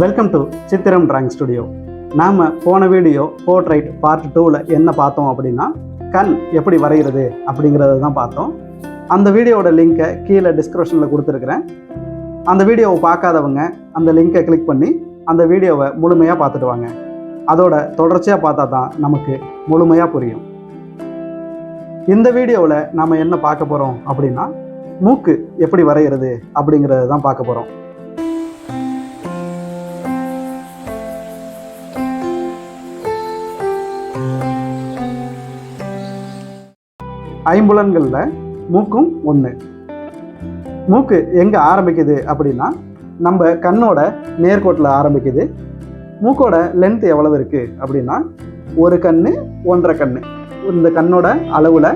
Welcome to Chithiram drawing studio நாம் போன video portrait part டூவில் என்ன பார்த்தோம் அப்படின்னா கண் எப்படி வரைகிறது அப்படிங்கிறத தான் பார்த்தோம். அந்த வீடியோட லிங்க்கை கீழே டிஸ்கிரிப்ஷனில் கொடுத்துருக்குறேன். அந்த வீடியோவை பார்க்காதவங்க அந்த லிங்கை கிளிக் பண்ணி அந்த வீடியோவை முழுமையாக பார்த்துட்டு வாங்க. அதோட தொடர்ச்சியாக பார்த்தா தான் நமக்கு முழுமையாக புரியும். இந்த வீடியோவில் நாம் என்ன பார்க்க போகிறோம் அப்படின்னா மூக்கு எப்படி வரைகிறது அப்படிங்கிறத தான் பார்க்க போகிறோம் ஐம்புலன்களில் மூக்கும் ஒன்று மூக்கு எங்கே ஆரம்பிக்குது அப்படின்னா நம்ம கண்ணோட நேர்கோட்டில் ஆரம்பிக்குது. மூக்கோட லென்த் எவ்வளவு இருக்குது அப்படின்னா ஒரு கண் ஒன்றரை கண் இந்த கண்ணோட அளவில்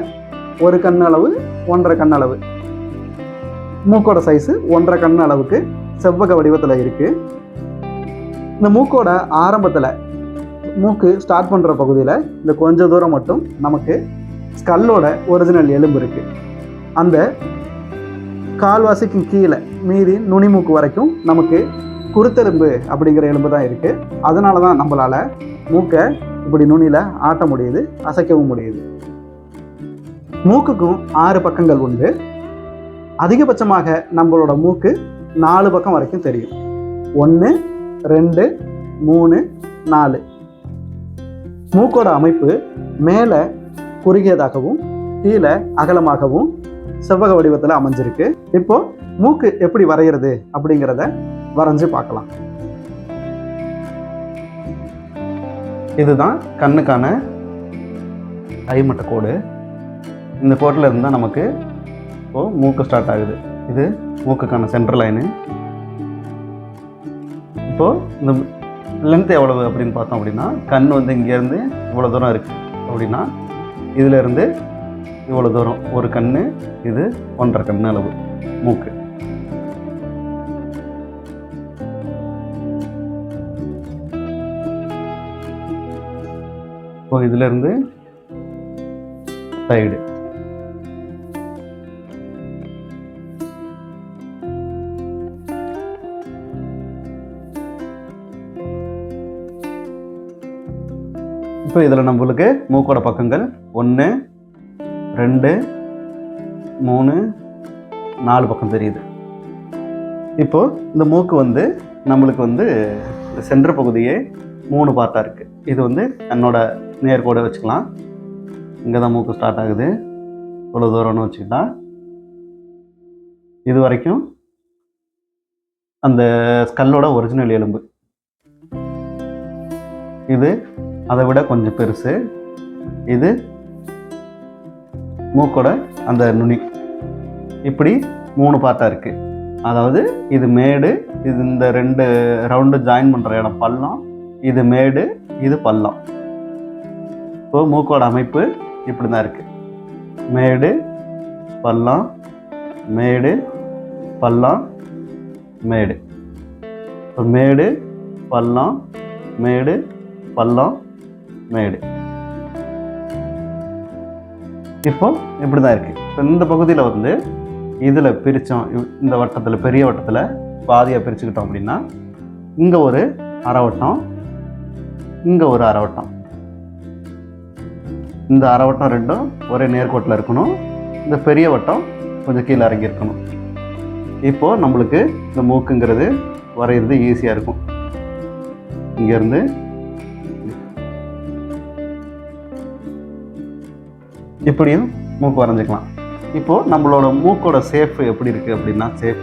ஒரு கண் அளவு ஒன்றரை கண் அளவு. மூக்கோட சைஸு ஒன்றரை கண் அளவுக்கு செவ்வக வடிவத்தில் இருக்குது இந்த மூக்கோட ஆரம்பத்தில் மூக்கு ஸ்டார்ட் பண்ணுற பகுதியில் இந்த கொஞ்ச தூரம் மட்டும் நமக்கு ஸ்கல்லோட ஒரிஜினல் எலும்பு இருக்குது அந்த கால்வாசிக்கு கீழே மீறி நுனிமூக்கு வரைக்கும் நமக்கு குருத்தெலும்பு அப்படிங்கிற எலும்பு தான் இருக்குது அதனால தான் நம்மளால் மூக்கை இப்படி நுனியில் ஆட்ட முடியுது அசைக்கவும் முடியுது. மூக்குக்கும் ஆறு பக்கங்கள் உண்டு. அதிகபட்சமாக நம்மளோட மூக்கு நாலு பக்கம் வரைக்கும் தெரியும். ஒன்று ரெண்டு மூணு நாலு. மூக்கோட அமைப்பு மேலே குறுகியதாகவும் கீழே அகலமாகவும் செவ்வக வடிவத்தில் அமைஞ்சிருக்கு. இப்போ மூக்கு எப்படி வரைகிறது அப்படிங்கிறத வரைஞ்சு பார்க்கலாம். இதுதான் கண்ணுக்கான ஐமட்ட கோடு. இந்த கோட்டில் இருந்தால் நமக்கு இப்போது மூக்கு ஸ்டார்ட் ஆகுது. இது மூக்குக்கான சென்ட்ரல் லைனு இப்போது இந்த லென்த் எவ்வளவு அப்படின்னு பார்த்தோம் அப்படின்னா கண் வந்து இங்கேருந்து இவ்வளோ தூரம் இருக்குது அப்படின்னா இதிலிருந்து இவ்வளோ தூரம். ஒரு கண் இது ஒன்றரை கண் அளவு. மூக்கு. இப்போ இதுலேருந்து சைடு இப்போ இதில் நம்மளுக்கு மூக்கோட பக்கங்கள் ஒன்று ரெண்டு மூணு நாலு பக்கம் தெரியுது. இப்போது இந்த மூக்கு வந்து நம்மளுக்கு வந்து இந்த பகுதியே மூணு பார்ட்டாக இருக்குது இது வந்து என்னோட நேர்கோடை வச்சுக்கலாம். இங்கே தான் மூக்கு ஸ்டார்ட் ஆகுது. இவ்வளோ தூரம்னு வச்சுக்கிட்டா. இது வரைக்கும் அந்த ஸ்கல்லோட ஒரிஜினல் எலும்பு. இது அதை விட கொஞ்சம் பெருசு. இது மூக்கோட அந்த நுனி. இப்படி மூணு பார்ட்டாக இருக்குது அதாவது இது மேடு இது இந்த ரெண்டு ரவுண்டு ஜாயின் பண்ணுற இடம் பள்ளம் இது மேடு இது பள்ளம். இப்போ மூக்கோட அமைப்பு இப்படி தான் இருக்குது மேடு பள்ளம் மேடு பள்ளம் மேடு. இப்போ மேடு பள்ளம் மேடு பள்ளம் மேடு. இப்போ இப்படி தான் இருக்குது இப்போ இந்த பகுதியில் வந்து இதில் பிரித்தோம் இந்த வட்டத்தில் பெரிய வட்டத்தில் பாதியாக பிரிச்சுக்கிட்டோம் அப்படின்னா இங்கே ஒரு அரைவட்டம் இங்கே ஒரு அரைவட்டம் இந்த அரைவட்டம் ரெண்டும் ஒரே நேர்கோட்டில் இருக்கணும். இந்த பெரிய வட்டம் கொஞ்சம் கீழே இறங்கி இருக்கணும். இப்போது நம்மளுக்கு இந்த மூக்குங்கிறது வரைகிறது ஈஸியாக இருக்கும். இங்கேருந்து இப்படியும் மூக்கு வரைஞ்சிக்கலாம். இப்போது நம்மளோட மூக்கோட சேஃப் எப்படி இருக்குது அப்படின்னா சேஃப்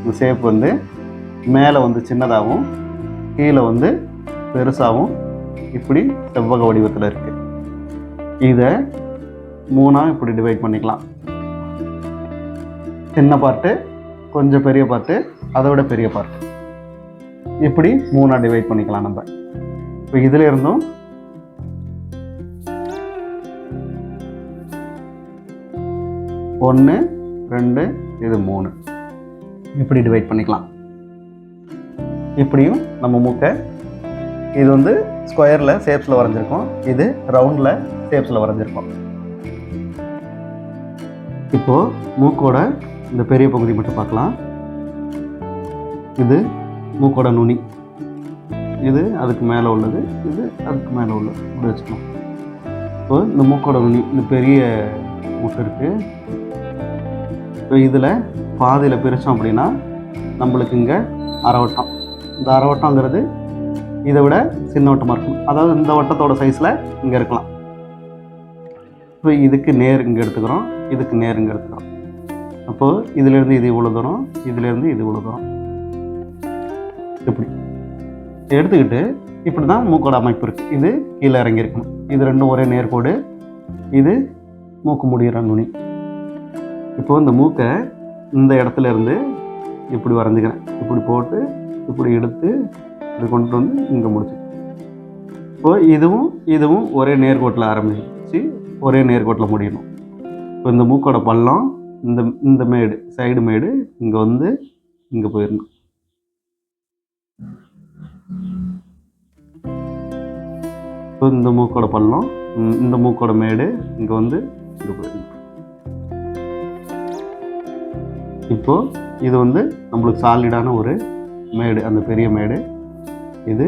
இந்த ஷேப் வந்து மேலே வந்து சின்னதாகவும் கீழே வந்து பெருசாகவும் இப்படி செவ்வக வடிவத்தில் இருக்குது இதை மூணாக இப்படி டிவைட் பண்ணிக்கலாம். சின்ன பார்ட்டு கொஞ்சம் பெரிய பார்ட்டு அதை விட பெரிய பார்ட்டு இப்படி மூணாக டிவைட் பண்ணிக்கலாம் நம்ம. இப்போ இதில் இருந்தும் ஒன்று ரெண்டு இது மூணு. இப்படி டிவைட் பண்ணிக்கலாம்? இப்படியும் நம்ம மூக்கை இது வந்து ஸ்கொயரில் ஷேப்ஸில் வரைஞ்சிருக்கோம். இது ரவுண்டில் ஷேப்ஸில் வரைஞ்சிருக்கோம். இப்போது மூக்கோட இந்த பெரிய பகுதி மட்டும் பார்க்கலாம். இது மூக்கோட நுனி. இது அதுக்கு மேலே உள்ளது. இது அதுக்கு மேலே உள்ளது. இப்படி வச்சுக்கலாம். இப்போ இந்த மூக்கோட நுனி இந்த பெரிய மூக்கு இருக்குது இதில் பாதியில் பிரித்தோம் அப்படின்னா நம்மளுக்கு இங்கே அரைவட்டம். இந்த அரைவட்டங்கிறது இதை விட சின்ன வட்டமாக இருக்கும். அதாவது இந்த வட்டத்தோட சைஸில் இங்கே இருக்கலாம். இப்போ இதுக்கு நேர் இங்கே எடுத்துக்கிறோம். இதுக்கு நேர் இங்கே எடுத்துக்கிறோம். அப்போது இதிலேருந்து இது இவ்வளோ தூரம் இதிலேருந்து இது இவ்வளோ தூரம். இப்படி. எடுத்துக்கிட்டு இப்படி தான் மூக்கோட அமைப்பு இருக்குது இது கீழே இறங்கி இருக்கணும் இது ரெண்டும் ஒரே நேர்கோடு இது மூக்கு முடிகிற நுனி. இப்போ இந்த மூக்கை இந்த இடத்துல இருந்து இப்படி வரைஞ்சிக்கிறேன். இப்படி போட்டு இப்படி எடுத்து இப்படி கொண்டு வந்து இங்கே முடிச்சு. இப்போ இதுவும் இதுவும் ஒரே நேர்கோட்டில் ஆரம்பிச்சு ஒரே நேர்கோட்டில் முடியணும். இப்போ இந்த மூக்கோட பள்ளம் இந்த இந்த மேடு சைடு மேடு இங்கே வந்து இங்கே போயிடணும். இப்போ இந்த மூக்கோட பள்ளம் இந்த மூக்கோட மேடு இங்கே வந்து இங்கே போயிடணும். இப்போ இது வந்து நம்மளுக்கு சாலிடான ஒரு மேடு அந்த பெரிய மேடு. இது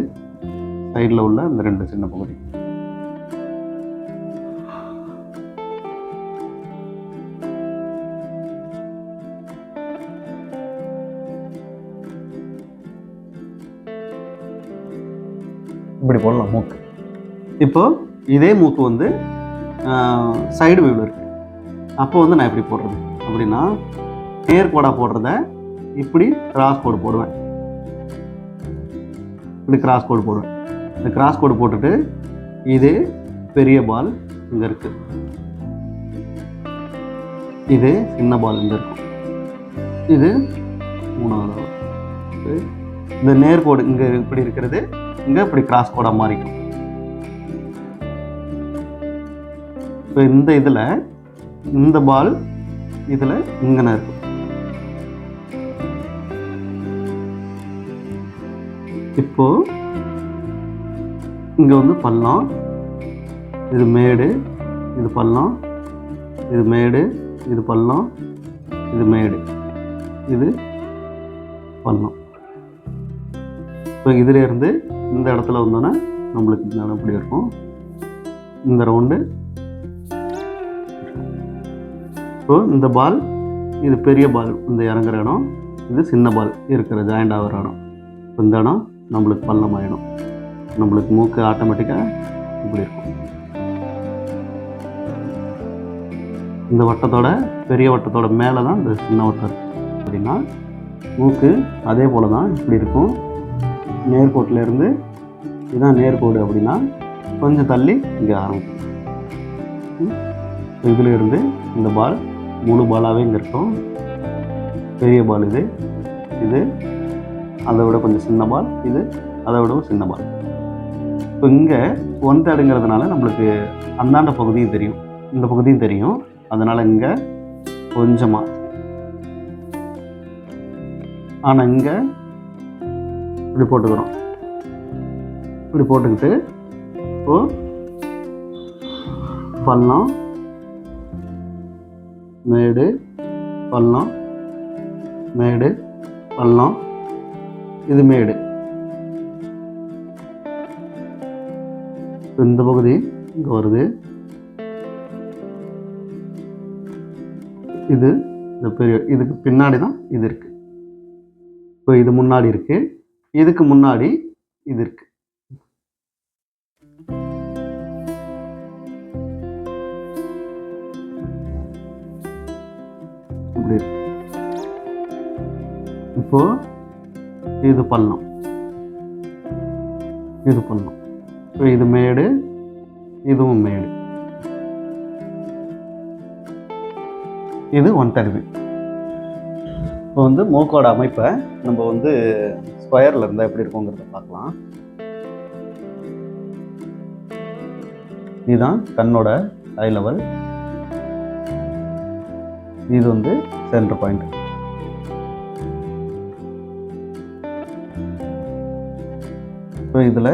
சைடில் உள்ள அந்த ரெண்டு சின்ன பகுதி. இப்படி போடலாம் மூக்கு. இப்போ இதே மூக்கு வந்து சைடு வியூவில் இருக்கு. அப்போ வந்து நான் எப்படி போடுறது. அப்படின்னா நேர்கோடாக போடுறத இப்படி கிராஸ் கோடு போடுவேன். இப்படி கிராஸ் கோடு போடுவேன். இந்த கிராஸ் கோடு போட்டுட்டு இது பெரிய பால் இங்கே இருக்குது இது சின்ன பால் இங்கே இருக்கும் இது மூணாவது இந்த நேர்கோடு இங்கே இப்படி இருக்கிறது. இங்கே இப்படி கிராஸ் கோடாக மாறிக்கும். இப்போ இந்த இதில் இந்த பால் இதில் இங்கன இருக்கும் இப்போது இங்கே வந்து பள்ளம். இது மேடு இது பள்ளம். இது மேடு இது பள்ளம். இது மேடு. இது பள்ளம். இப்போ இதுலேருந்து இந்த இடத்துல வந்தோன்னே நம்மளுக்கு இந்த இப்படி இருக்கும். இந்த ரவுண்டு. இப்போ இந்த பால் இது பெரிய பால் இந்த இறங்குற இடம். இது சின்ன பால் இருக்கிற ஜாயிண்ட் ஆகிற இடம். இந்த இடம். நம்மளுக்கு பள்ளம் நம்மளுக்கு மூக்கு ஆட்டோமேட்டிக்காக இப்படி இருக்கும். இந்த வட்டத்தோட பெரிய வட்டத்தோட மேலே தான் இந்த சின்ன வட்டம் அப்படின்னா மூக்கு அதே போல் தான் இப்படி இருக்கும். நேர்கோட்டில் இருந்து இதுதான் நேர்கோடு அப்படின்னா கொஞ்சம் தள்ளி இங்கே ஆரம்பிக்கும். இதில் இருந்து இந்த பால் முழு பாலாகவே இங்கே இருக்கும். பெரிய பால் இது. இது அதை விட கொஞ்சம் சின்ன பால் இது அதை விடவும் சின்ன பால். இப்போ இங்கே ஒன் தேர்டுங்கிறதுனால நம்மளுக்கு அந்தாண்ட பகுதியும் தெரியும். இந்த பகுதியும் தெரியும். அதனால் இங்கே கொஞ்சமாக ஆனால் இங்கே இப்படி போட்டுக்கிறோம். இப்படி போட்டுக்கிட்டு இப்போ பள்ளம் மேடு பள்ளம் மேடு பள்ளம் இது மேடு. இந்த பகுதி இங்கே வருது. இது இந்த பெரிய இதுக்கு பின்னாடி தான் இது இருக்கு. இப்போ இது முன்னாடி இருக்கு. இதுக்கு முன்னாடி இது இருக்குது இப்படி இருக்கு. இப்போ இது பள்ளம் இது பள்ளம் இது மேடு இதுவும் மேடு. இது ஒன் தேர்ட் இப்போ வந்து மூக்கோட அமைப்பை நம்ம வந்து ஸ்கொயரில் இருந்தால் எப்படி இருக்குங்கிறத பார்க்கலாம். இதுதான் கண்ணோட ஐ லெவல் இது வந்து சென்டர் பாயிண்ட் இப்போ இதில்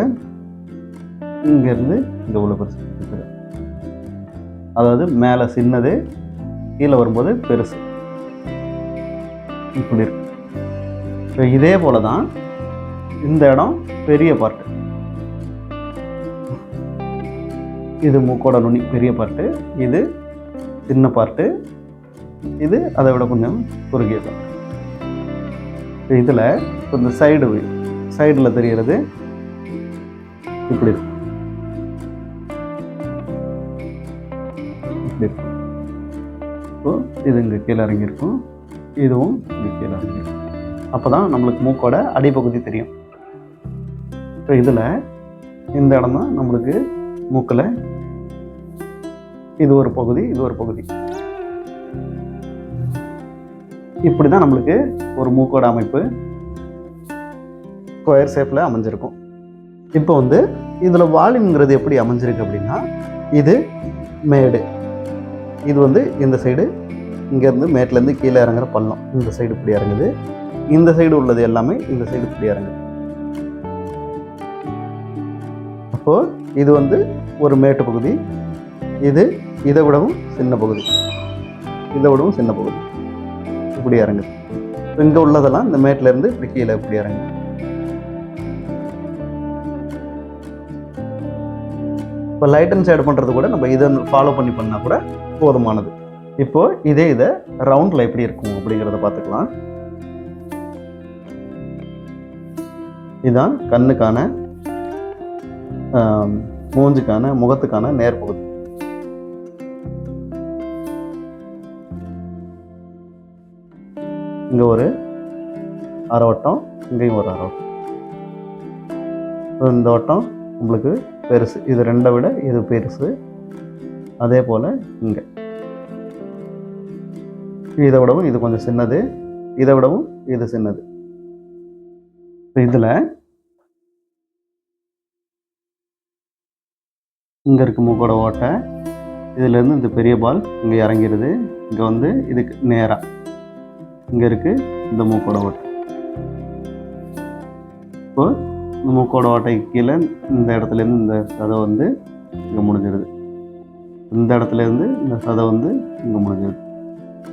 இங்கேருந்து இங்கே உள்ள பெருசு. இருக்குது அதாவது மேலே சின்னது கீழே வரும்போது பெருசு. இப்படி இருக்கு. இப்போ இதே போல தான் இந்த இடம் பெரிய பார்ட்டு இது மூக்கோட நுனி பெரிய பார்ட்டு இது சின்ன பார்ட்டு இது அதை விட கொஞ்சம் குறுகிய பார்ட்டு இதில் இந்த சைடு சைடில் தெரிகிறது இப்படி இருக்கும் இப்படி இருக்கும் இப்போ இது இங்கே கீழே இறங்கியிருக்கும். இதுவும் இங்கே கீழே இறங்கியிருக்கும். அப்போ தான் நம்மளுக்கு மூக்கோட அடிப்பகுதி தெரியும். இப்போ இதில் இந்த இடம் தான் நம்மளுக்கு மூக்கில். இது ஒரு பகுதி இது ஒரு பகுதி. இப்படி தான் நம்மளுக்கு ஒரு மூக்கோட அமைப்பு. ஸ்கொயர் ஷேப்பில் அமைஞ்சிருக்கும். இப்போ வந்து இதில் வால்யூம்ங்கிறது எப்படி அமைஞ்சிருக்கு அப்படின்னா இது மேடு. இது வந்து இந்த சைடு இங்கேருந்து மேட்லேருந்து கீழே இறங்குற பள்ளம். இந்த சைடு இப்படி இறங்குது. இந்த சைடு உள்ளது எல்லாமே இந்த சைடு இப்படி இறங்குது. அப்போது இது வந்து ஒரு மேட்டு பகுதி. இது இதை விடவும் சின்ன பகுதி. இதை விடவும் சின்ன பகுதி. இப்படி இறங்குது. இங்கே உள்ளதெல்லாம் இந்த மேட்ல இருந்து இப்படி கீழே இப்படி இறங்குது. இப்போ லைட் அண்ட் ஷேட் பண்ணுறது கூட நம்ம இதை ஃபாலோ பண்ணி பண்ணால் கூட போதுமானது. இப்போது இதே இதை ரவுண்டில் எப்படி இருக்கும் அப்படிங்கிறத பார்த்துக்கலாம். இதுதான் கண்ணுக்கான மூஞ்சுக்கான முகத்துக்கான நேர்பகுதி. இங்கே ஒரு அரை வட்டம் இங்கேயும் ஒரு அரை வட்டம். இந்த வட்டம் உங்களுக்கு பெருசு. இது ரெண்டை விட இது பெருசு. அதே போல் இங்கே. இதை விடவும் இது கொஞ்சம் சின்னது. இதை விடவும் இது சின்னது. இப்போ இதில் இங்கே இருக்க மூக்கோட ஓட்டை. இதுலேருந்து இந்த பெரிய பால் இங்கே இறங்கிடுது இங்கே வந்து இதுக்கு நேராக இங்கே இருக்குது இந்த மூக்கோட ஓட்டை. இப்போ இந்த மூக்கோட ஓட்டைக்கு கீழே இந்த இடத்துலேருந்து இந்த சதை வந்து இங்கே முடிஞ்சிடுது இந்த இடத்துலேருந்து இந்த சதை வந்து இங்கே முடிஞ்சிடுது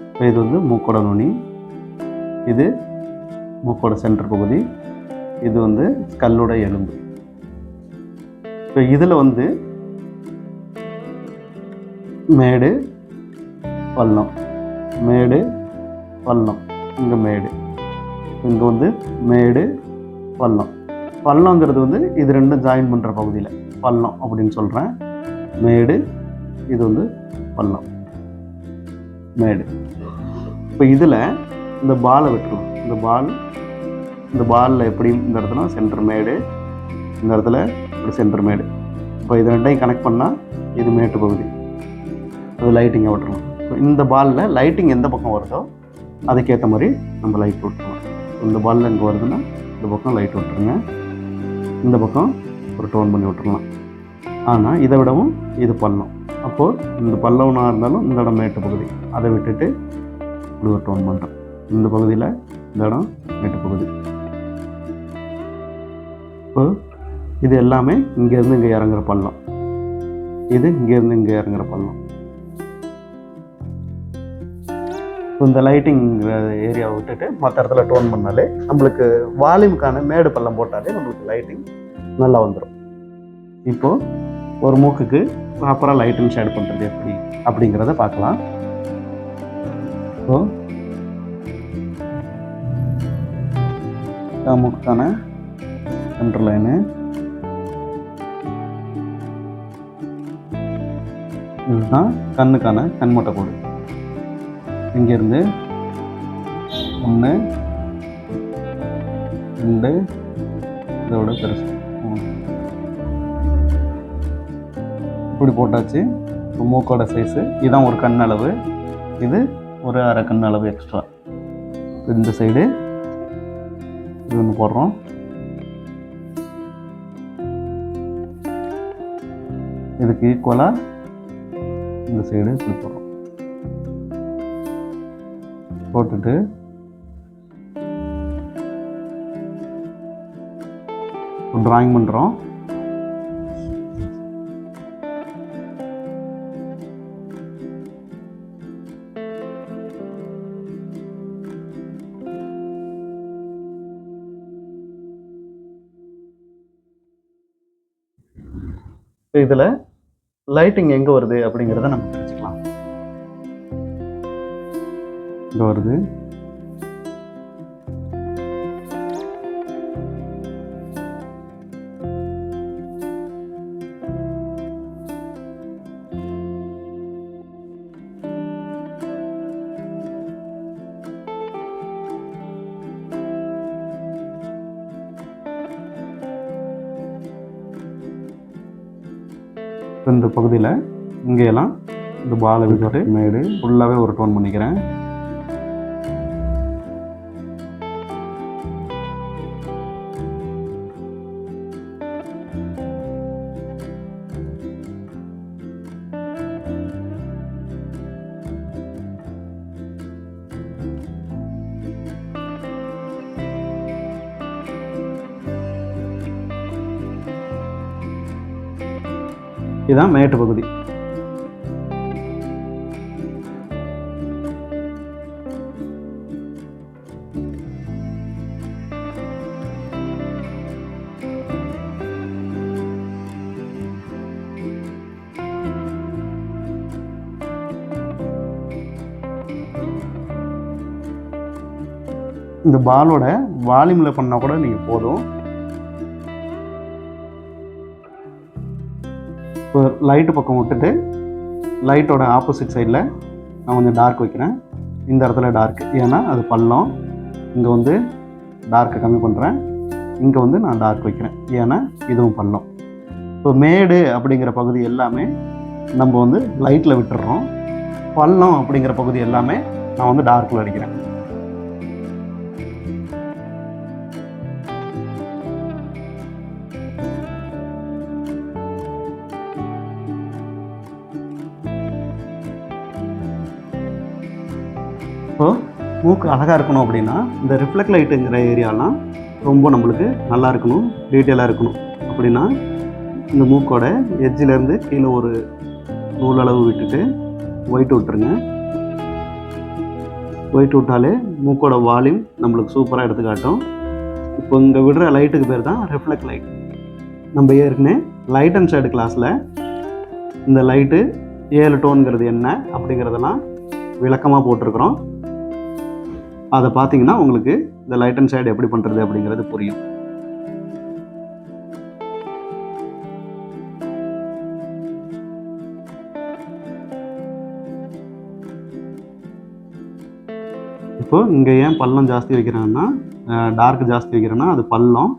இப்போ இது வந்து மூக்கோட நுனி. இது மூக்கோட சென்டர் பகுதி. இது வந்து கல்லோட எலும்பு. இப்போ இதில் வந்து மேடு பள்ளம். மேடு பள்ளம். இங்கே மேடு. இங்கே வந்து மேடு பள்ளம். பள்ளங்கிறது வந்து இது ரெண்டும் ஜாயின் பண்ணுற பகுதியில். பள்ளம் அப்படின்னு சொல்கிறேன் மேடு இது வந்து பள்ளம். மேடு. இப்போ இதில் இந்த பாலை விட்டுருவோம் இந்த பால் இந்த பாலில் எப்படி இந்த இடத்துல சென்டர் மேடு இந்த இடத்துல ஒரு சென்டர் மேடு. இப்போ இது ரெண்டையும் கனெக்ட் பண்ணால் இது மேட்டு பகுதி. அது லைட்டிங்கை விட்டுருவோம் இப்போ இந்த பாலில் லைட்டிங் எந்த பக்கம் வருதோ அதுக்கேற்ற மாதிரி நம்ம லைட் விட்டுருவோம் இந்த பாலில் இங்கே வருதுன்னா இந்த பக்கம் லைட் விட்டுருங்க இந்த பக்கம் ஒரு டோன் பண்ணி விட்டுடலாம் ஆனால் இதை விடவும் இது பள்ளம். அப்போது இந்த பல்லவனாக இருந்தாலும் இந்த இடம் மேட்டு பகுதி. அதை விட்டுட்டு இப்படி ஒரு டோன் பண்ணுறோம் இந்த பகுதியில் இந்த இடம் மேட்டு பகுதி. இப்போ இது எல்லாமே இங்கேருந்து இங்கே இறங்குற பள்ளம். இது இங்கேருந்து இங்கே இறங்குற பள்ளம். இப்போ இந்த லைட்டிங்கிற ஏரியாவை விட்டுட்டு மற்ற இடத்துல டோன் பண்ணாலே நம்மளுக்கு வால்யூமுக்கான மேடு பள்ளம் போட்டாலே நம்மளுக்கு லைட்டிங் நல்லா வந்துடும் இப்போது ஒரு மூக்குக்கு ப்ராப்பராக லைட்டிங் ஷேட் பண்ணுறது எப்படி அப்படிங்கிறத பார்க்கலாம். ஸோ மூக்குக்கான சென்டர் லைனு இதுதான் கண்ணுக்கான கண்மட்டை கோடு. இங்கேருந்து ஒன்று ரெண்டு இதோட பெருசு. இப்படி போட்டாச்சு. இப்போ மூக்கோட சைஸு இதுதான் ஒரு கண் அளவு. இது ஒரு அரை கண் அளவு எக்ஸ்ட்ரா இந்த சைடு இது ஒன்று போடுறோம். இதுக்கு ஈக்குவலாக இந்த சைடு இப்படி போடுறோம். போட்டுட்டு ட்ராயிங் பண்ணுறோம் இதில் லைட்டிங் எங்கே வருது அப்படிங்கிறத நம்ம இங்கே வருது. இந்த பகுதியில் இங்கெல்லாம் இந்த பாலை விட்டு மேடு ஃபுல்லாகவே ஒரு டோன் பண்ணிக்கிறேன். இதுதான் மேட்டு பகுதி. இந்த பாலோட வால்யூமில் பண்ணால் கூட நீங்கள் போதும். இப்போ லைட்டு பக்கம் விட்டுட்டு லைட்டோட ஆப்போசிட் சைடில் நான் கொஞ்சம் டார்க் வைக்கிறேன். இந்த இடத்துல டார்க் ஏன்னா அது பள்ளம். இங்கே வந்து டார்க்கை கம்மி பண்ணுறேன் இங்கே வந்து நான் டார்க் வைக்கிறேன். ஏன்னா இதுவும் பள்ளம். இப்போ மேடு அப்படிங்கிற பகுதி எல்லாமே நம்ம வந்து லைட்டில் விட்டுடுறோம் பள்ளம் அப்படிங்கிற பகுதி எல்லாமே நான் வந்து டார்க்கில் அடிக்கிறேன். மூக்கு அழகாக இருக்கணும் அப்படின்னா இந்த ரிஃப்ளெக்ட் லைட்டுங்கிற ஏரியாலாம் ரொம்ப நம்மளுக்கு நல்லா இருக்கணும் டீட்டெயிலாக இருக்கணும். அப்படின்னா இந்த மூக்கோட எஜ்ஜிலேருந்து கீழே ஒரு நூல் அளவு விட்டுட்டு ஒயிட் விட்டுருங்க ஒயிட் விட்டாலே மூக்கோட வால்யூம் நம்மளுக்கு சூப்பராக எடுத்துக்காட்டும். இப்போ இங்கே விடுற லைட்டுக்கு பேர் தான் ரிஃப்ளெக்ட் லைட் நம்ம ஏற்கனவே லைட் அண்ட் ஷேடு கிளாஸில் இந்த லைட்டு ஏழு டோனுங்கிறது என்ன அப்படிங்கிறதெல்லாம் விளக்கமாக போட்டிருக்கிறோம். அதை பார்த்தீங்கன்னா உங்களுக்கு இந்த லைட் அண்ட் சைடு எப்படி பண்ணுறது அப்படிங்கிறது புரியும். இப்போ இங்கே ஏன் பள்ளம் ஜாஸ்தி வைக்கிறாங்கன்னா டார்க் ஜாஸ்தி வைக்கிறேன்னா அது பள்ளம்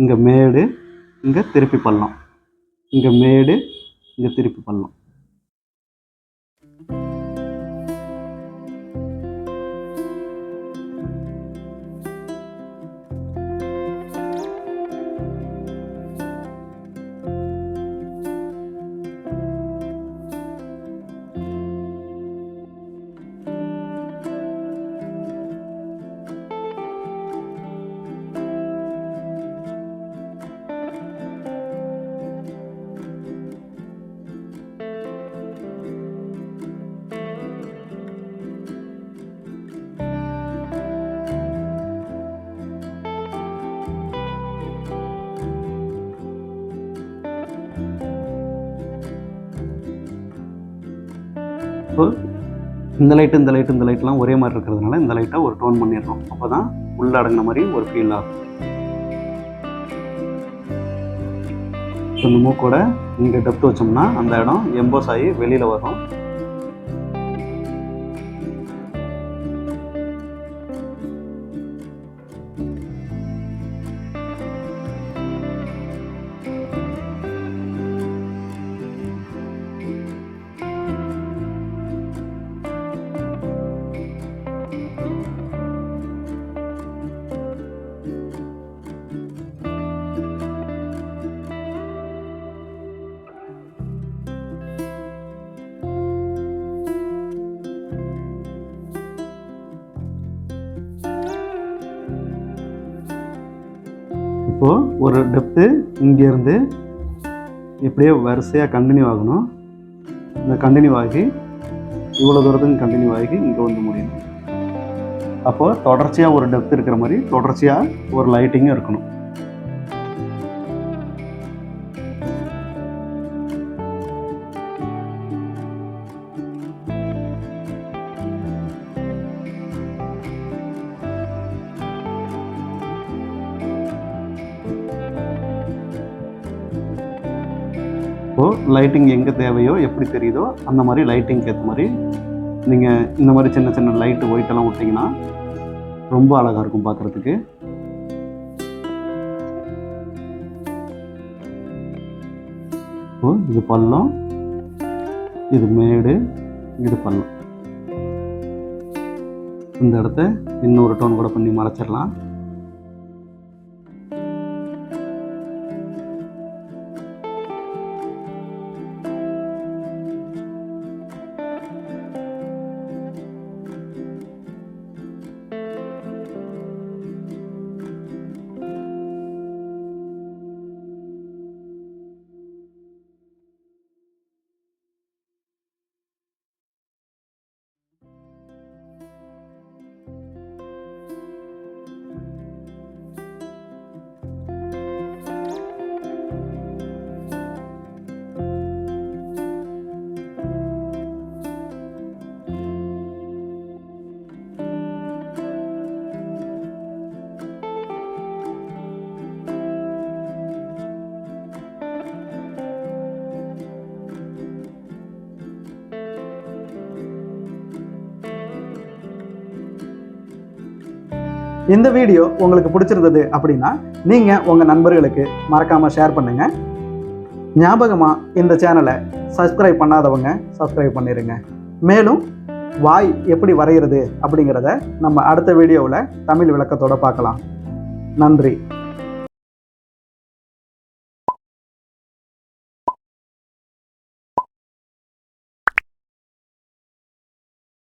இங்கே மேடு இங்கே திருப்பி பள்ளம். இங்கே மேடு இங்கே திருப்பி பள்ளம். ஸோ இந்த லைட்டு இந்த லைட்டு இந்த லைட்லாம் ஒரே மாதிரி இருக்கிறதுனால இந்த லைட்டை ஒரு டோன் பண்ணிடுறோம். அப்போ தான் உள்ள அடங்கின மாதிரி ஒரு ஃபீல் ஆகும். இந்த மூக்கோட இங்கே டெப்த் வச்சோம்னா அந்த இடம் எம்போஸ் ஆகி வெளியில் வரும். ஒரு டெப்த்து இங்கேருந்து இப்படியே வரிசையாக கண்டினியூ ஆகணும். இந்த கண்டினியூ ஆகி இவ்வளோ தூரத்துக்கு கண்டினியூ ஆகி இங்கே வந்து முடியும் அப்போது தொடர்ச்சியாக ஒரு டெப்த் இருக்கிற மாதிரி தொடர்ச்சியாக ஒரு லைட்டிங்கும் இருக்கணும். இப்போது லைட்டிங் எங்கே தேவையோ எப்படி தெரியுதோ அந்த மாதிரி லைட்டிங்க்கு ஏற்ற மாதிரி நீங்கள் இந்த மாதிரி சின்ன சின்ன லைட்டு ஒயிட்டெல்லாம் விட்டிங்கன்னா ரொம்ப அழகாக இருக்கும் பார்க்குறதுக்கு இப்போ இது பள்ளம் இது மேடு இது பள்ளம். இந்த இடத்த இன்னொரு டோன் கூட பண்ணி மறைச்சிடலாம். இந்த வீடியோ உங்களுக்கு பிடிச்சிருந்தது அப்படின்னா நீங்கள் உங்கள் நண்பர்களுக்கு மறக்காமல் ஷேர் பண்ணுங்கள் ஞாபகமாக இந்த சேனலை சப்ஸ்கிரைப் பண்ணாதவங்க சப்ஸ்கிரைப் பண்ணிடுங்க மேலும் வாய் எப்படி வரைகிறது அப்படிங்கிறத நம்ம அடுத்த வீடியோவில் தமிழ் விளக்கத்தோடு பார்க்கலாம். நன்றி.